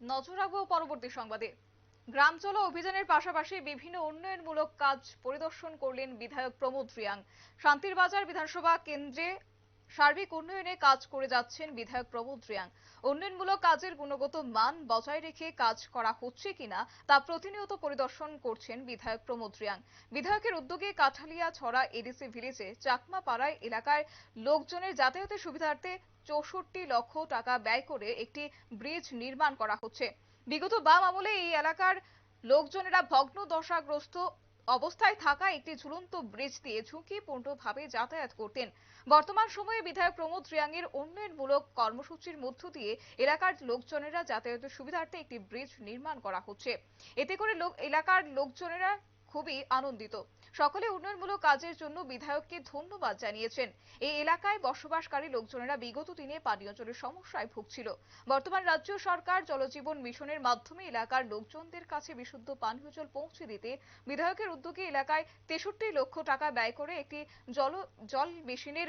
নজর রাখব পরবর্তী সংবাদে। গ্রাম চলো অভিযানের পাশাপাশি বিভিন্ন উন্নয়নমূলক কাজ পরিদর্শন করলেন বিধায়ক প্রমোদ রিয়াং। শান্তির বাজার বিধানসভা কেন্দ্রে সার্বিক উন্নয়নে কাজ করে যাচ্ছেন বিধায়ক প্রমোদ রিয়াং। উন্নয়নমূলক কাজের গুণগত মান বজায় রেখে কাজ করা হচ্ছে কিনা তা প্রতিনিয়ত পরিদর্শন করছেন বিধায়ক প্রমোদ রিয়াং। বিধায়কের উদ্যোগে কাঠালিয়া ছড়া এডিসি ভিলেজে চাকমা পাড়ায় এলাকায় লোকজনের যাতায়াতের সুবিধার্থে চৌষট্টি লক্ষ টাকা ব্যয় করে একটি ব্রিজ নির্মাণ করা হচ্ছে। বিগত বাম আমলে এই এলাকার লোকজনেরা ভগ্ন দশাগ্রস্ত অবস্থায় থাকা একটি ঝুলন্ত ব্রিজ দিয়ে ঝুঁকিপূর্ণভাবে যাতায়াত করতেন। বর্তমান সময়ে বিধায়ক প্রমোদ রিয়াংয়ের উন্নয়নমূলক কর্মসূচির মধ্য দিয়ে এলাকার লোকজনেরা যাতায়াতের সুবিধার্থে একটি ব্রিজ নির্মাণ করা হচ্ছে। এতে করে লোক এলাকার লোকজনেরা খুবই আনন্দিত। সকলে উন্নয়নমূলক কাজের জন্য বিধায়ককে ধন্যবাদ জানিয়েছেন। এই এলাকায় বসবাসকারী লোকজনেরা বিগত দিনে পানীয় জলের সমস্যায় ভুগছিল। বর্তমান রাজ্য সরকার জলজীবন মিশনের মাধ্যমে এলাকার লোকজনদের কাছে বিশুদ্ধ পানীয় জল পৌঁছে দিতে বিধায়কের উদ্যোগে এলাকায় তেষট্টি লক্ষ টাকা ব্যয় করে একটি জল জল মেশিনের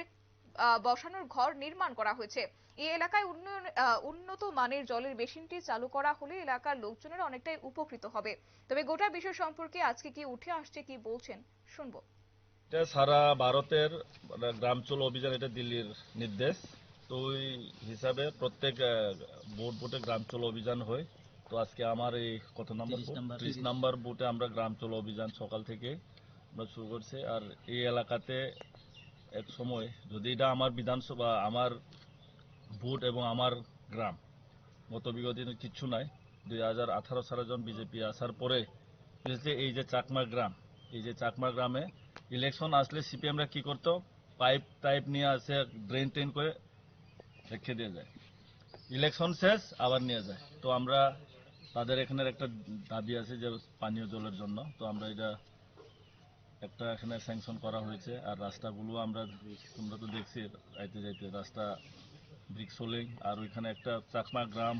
বসানোর ঘর নির্মাণ করা হয়েছে। এই এলাকায় উন্নয়ন উন্নত মানের জলের মেশিনটি চালু করা হলে এলাকার লোকজনেরা অনেকটাই উপকৃত হবে। তবে গোটা বিষয় সম্পর্কে আজকে কি উঠে আসছে কি বলছেন শুনব। এটা সারা ভারতের মানে গ্রামচল অভিযান এটা দিল্লির নির্দেশ। তো ওই হিসাবে প্রত্যেক বুথ বুথে গ্রামচল অভিযান হয়। তো আজকে আমার এই কত নম্বর 30 নাম্বার। ত্রিশ নাম্বার বুথে আমরা গ্রামচল অভিযান সকাল থেকে আমরা শুরু করছি। আর এই এলাকাতে এক সময় যদি এটা আমার বিধানসভা, আমার বুথ এবং আমার গ্রাম গত বিগত দিনে কিচ্ছু নাই। দুই হাজার আঠারো সালে যখন বিজেপি আসার পরে এই যে চাকমা গ্রাম, এই যে চাকমা গ্রামে ইলেকশন আসলে সিপিএমরা কি করতো? পাইপ টাইপ নিয়ে আসে ড্রেন ট্রেন করে রেখে দিয়ে যায়। ইলেকশন শেষ, আবার নিয়ে যায়। তো আমরা তাদের এখানের একটা দাবি আছে যে পানীয় জলের জন্য। তো আমরা এটা একটা এখানে স্যাংশন করা হয়েছে। আর রাস্তাগুলো আমরা তোমরা তো দেখছি, যাইতে যাইতে রাস্তা ব্রিক সোলিং আর ওইখানে একটা চাকমা গ্রাম,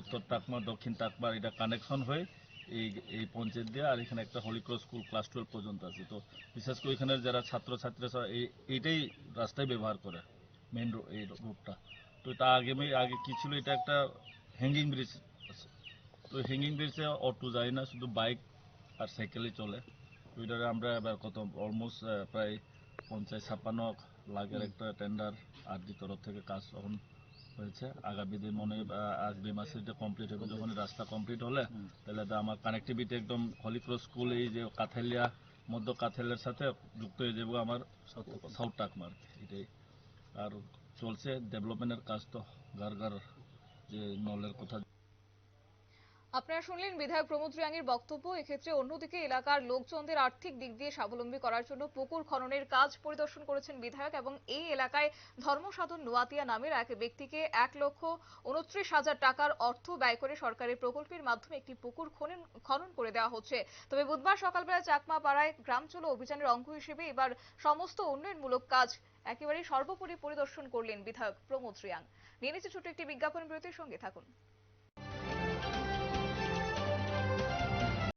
উত্তর টাকমা দক্ষিণ টাকমা এটা কানেকশন হয়ে এই এই পঞ্চায়েত দিয়ে আর এখানে একটা হলিক্রস স্কুল ক্লাস টুয়েলভ পর্যন্ত আছে। তো বিশেষ করে এখানে যারা ছাত্রছাত্রীরা এই, এইটাই রাস্তায় ব্যবহার করে মেন এই রোডটা তো এটা আগে আগে কি ছিল? এটা একটা হ্যাঙ্গিং ব্রিজ তো হ্যাঙ্গিং ব্রিজে অটো যায় না, শুধু বাইক আর সাইকেলে চলে। তো এটারে আমরা এবার কত অলমোস্ট প্রায় পঞ্চাশ ছাপ্পান্ন লাখের একটা টেন্ডার আর দি তরফ থেকে কাজ তখন হয়েছে। আগামী দিন মনে আগামী মাসে এটা কমপ্লিট হবে যখন রাস্তা কমপ্লিট হলে তাহলে তো আমার কানেক্টিভিটি একদম হলিক্রস স্কুল এই যে কাথেলিয়া মধ্য কাথেলের সাথে যুক্ত হয়ে যাব আমার সাউথ টাকমার এটাই। আর চলছে ডেভেলপমেন্টের কাজ তো গার গার যে নলের কথা আপনারা শুনলেন বিধায়ক প্রমোদ রিয়াংয়ের বক্তব্য। এক্ষেত্রে অন্যদিকে এলাকার লোকজনদের আর্থিক দিক দিয়ে স্বাবলম্বী করার জন্য পুকুর খননের কাজ পরিদর্শন করেছেন বিধায়ক এবং এই এলাকায় ধর্মসাধন নোয়াতিয়া নামের এক ব্যক্তিকে এক লক্ষ উনত্রিশ হাজার টাকার অর্থ ব্যয় করে সরকারের প্রকল্পের মাধ্যমে একটি পুকুর খনন খনন করে দেওয়া হচ্ছে। তবে বুধবার সকালবেলা চাকমা পাড়ায় গ্রাম চলো অভিযানের অঙ্গ হিসেবে এবার সমস্ত উন্নয়নমূলক কাজ একেবারে সর্বোপরি পরিদর্শন করলেন বিধায়ক প্রমোদ রিয়াং। নিয়ে ছোট্ট একটি বিজ্ঞাপন বিরতির সঙ্গে থাকুন।